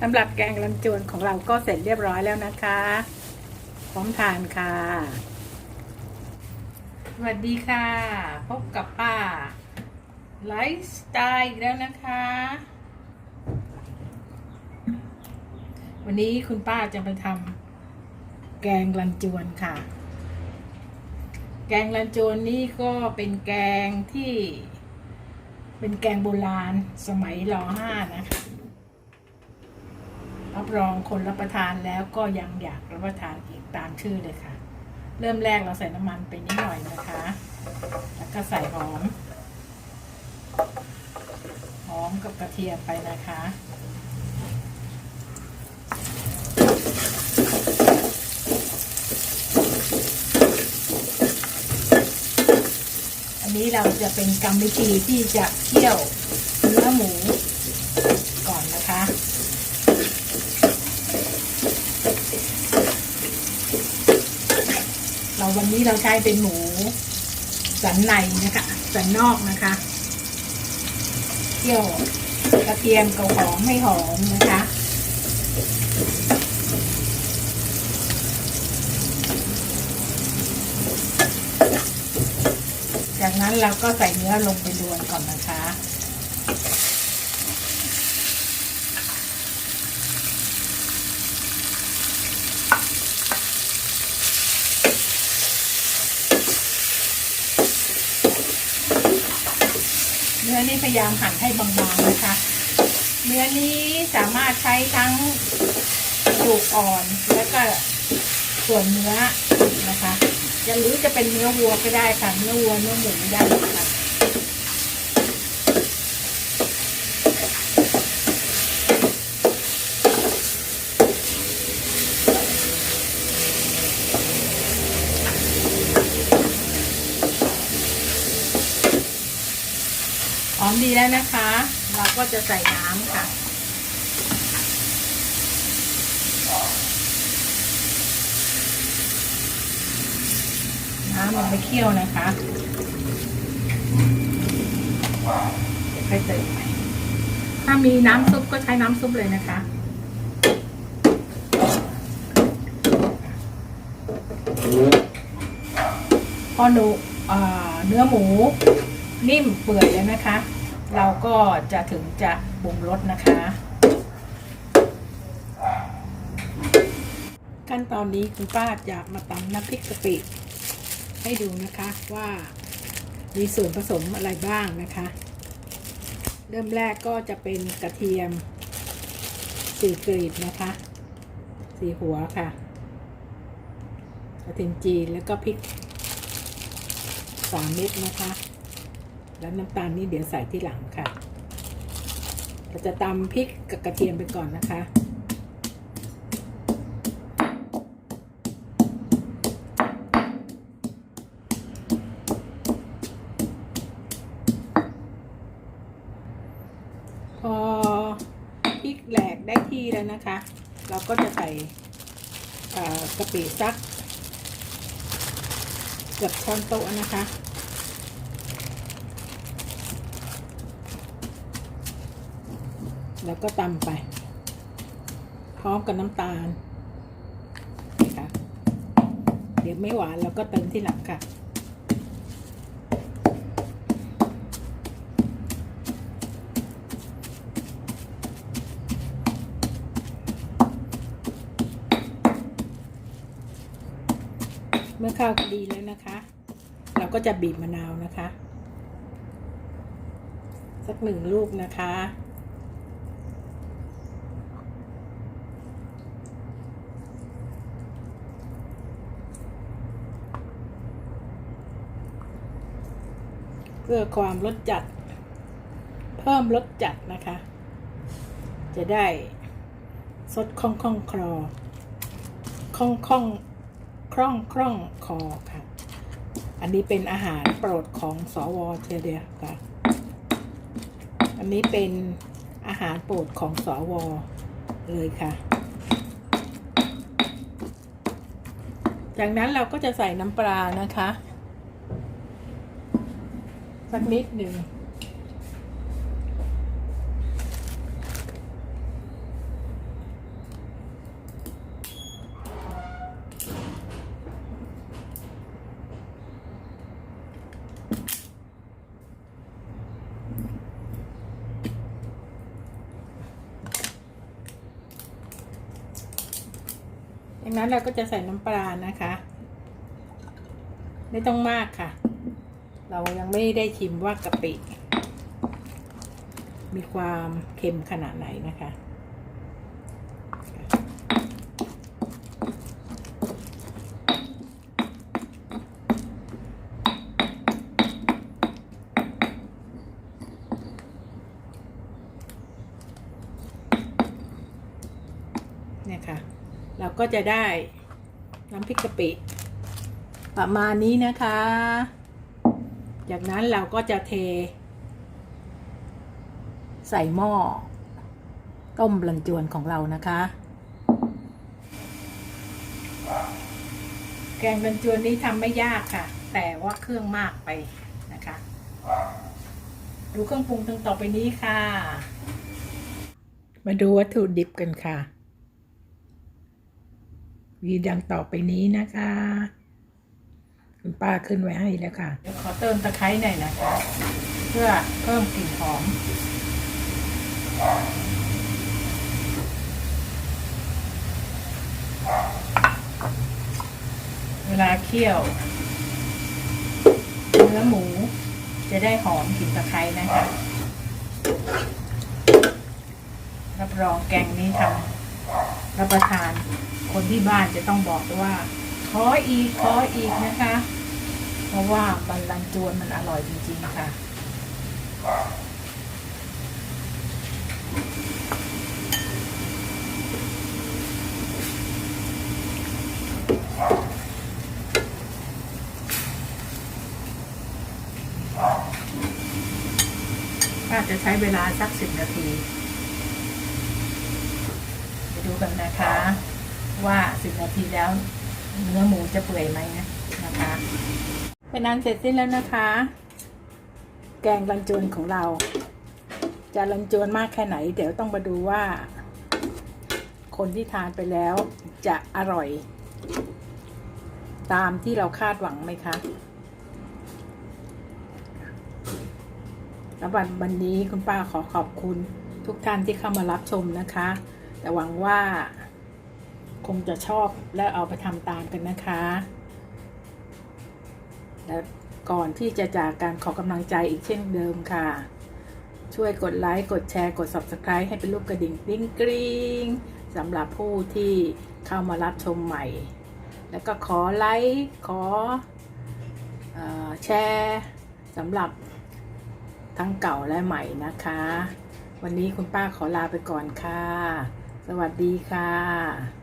สำหรับแกงลันจวนของเราก็เสร็จเรียบร้อยแล้วนะคะ พร้อมทานค่ะ สวัสดีค่ะ พบกับป้าไลฟ์สไตล์อีกแล้วนะคะ วันนี้คุณป้าจะไปทำแกงลันจวนค่ะ แกงลันจวนนี่ก็เป็นแกงที่ เป็นแกงโบราณสมัยรห้านะคะ รับรองคนรับประทานแล้วก็ยังอยากรับประทานอีกตามชื่อเลยค่ะ เริ่มแรกเราใส่น้ำมันไปนิดหน่อยนะคะ แล้วก็ใส่หอม หอมกับกระเทียมไปนะคะอันนี้เราจะเป็นกรรมวิธีที่จะเคี่ยวเนื้อหมูก่อนนะคะ เรา วันนี้เราใช้เป็นหมูสันในนะคะสันนอกนะคะเคี่ยวกระเทียมกับหอมให้หอมนะคะจากนั้นเราก็ใส่เนื้อลงไปรวนก่อนนะคะ อนี่พยายามหั่นให้บางๆนะคะ เนื้อนี้สามารถใช้ทั้งกระดูกอ่อนและก็ส่วนเนื้อนะคะจะหรือจะเป็นเนื้อวัวก็ได้ค่ะเนื้อวัวเนื้อหมูได้ค่ะ อมดีแล้วนะคะ เราก็จะใส่น้ำค่ะ น้ำลงไปเคี่ยวนะคะเดี๋ยวค่อยเติมใหม่ถ้ามีน้ำซุปก็ใช้น้ำซุปเลยนะคะพอหนูเอ่อเนื้อหมูนิ่มเปื่อยแล้วนะคะ เราก็จะถึงจะปรุงรสนะคะ ขั้นตอนนี้คุณป้าจะมาตำน้ำพริกกะปิให้ดูนะคะว่ามีส่วนผสมอะไรบ้างนะคะ เริ่มแรกก็จะเป็นกระเทียมสี่กรีดนะคะสี่หัวค่ะกระเทียมจีนแล้วก็พริกสามเม็ดนะคะ แล้วน้ำตาลนี่เดี๋ยวใส่ที่หลังค่ะ เราจะตำพริกกับกระเทียมไปก่อนนะคะ พอพริกแหลกได้ที่แล้วนะคะ เราก็จะใส่เอ่อกะปิสักเกือบช้อนโต๊ะนะคะ แล้วก็ตำไป พร้อมกับน้ำตาลนะคะเดี๋ยวไม่หวานเราก็เติมที่หลังค่ะ เมื่อข้าวดีแล้วนะคะ เราก็จะบีบมะนาวนะคะ สักหนึ่งลูกนะคะ เพื่อความรสจัด เพิ่มรสจัดนะคะ จะได้สดคล่องคล่องคลอคล่องคล่องคล่องคล่องคอค่ะ อันนี้เป็นอาหารโปรดของสวเทียเดียค่ะ อันนี้เป็นอาหารโปรดของสวเลยค่ะ จากนั้นเราก็จะใส่น้ำปลานะคะ สักนิดหนึ่งจากนั้นเราก็จะใส่น้ำปลานะคะ ไม่ต้องมากค่ะ เรายังไม่ได้ชิมว่ากะปิ มีความเค็มขนาดไหนนะคะ เนี่ยค่ะ เราก็จะได้น้ำพริกกะปิ ประมาณนี้นะคะ จากนั้นเราก็จะเท ใส่หม้อ ต้มลันจวนของเรานะคะ แกงลันจวนนี้ทำไม่ยากค่ะ แต่ว่าเครื่องมากไปนะคะ ดูเครื่องปรุงทั้งต่อไปนี้ค่ะ มาดูวัตถุดิบกันค่ะมีดังต่อไปนี้นะคะ คุณป้าขึ้นไว้ให้แล้วค่ะ เดี๋ยวขอเติมตะไคร้หน่อยนะคะ เพื่อเพิ่มกลิ่นหอม เวลาเคี่ยวเนื้อหมู จะได้หอมกลิ่นตะไคร้นะคะ รับรองแกงนี้ทำรับประทานคนที่บ้านจะต้องบอกว่า ขออีกขออีกนะคะ เพราะว่าบันลันจวนมันอร่อยจริงๆค่ะป้าจะใช้เวลาสักสิบนาทีไปดูกันนะคะ ว่าสิบนาทีแล้ว เนื้อหมูจะเปื่อยไหมนะนะคะเป็นอันเสร็จสิ้นแล้วนะคะ แกงรันจวนของเรา จะรันจวนมากแค่ไหน เดี๋ยวต้องมาดูว่า คนที่ทานไปแล้วจะอร่อย ตามที่เราคาดหวังไหมคะแล้ววันวันนี้คุณป้าขอขอบคุณทุกท่านที่เข้ามารับชมนะคะ แต่หวังว่า งจะชอบและเอาไปทำตามกันนะคะและก่อนที่จะจากการขอกำลังใจอีกเช่นเดิมค่ะ ช่วยกดไลค์ กดแชร์ กด Subscribe ให้เป็นรูปกระดิ่งกริ๊งกริ๊งสำหรับผู้ที่เข้ามารับชมใหม่ แล้วก็ขอไลค์ ขอเออแชร์สำหรับทั้งเก่าและใหม่นะคะ วันนี้คุณป้าขอลาไปก่อนค่ะ สวัสดีค่ะ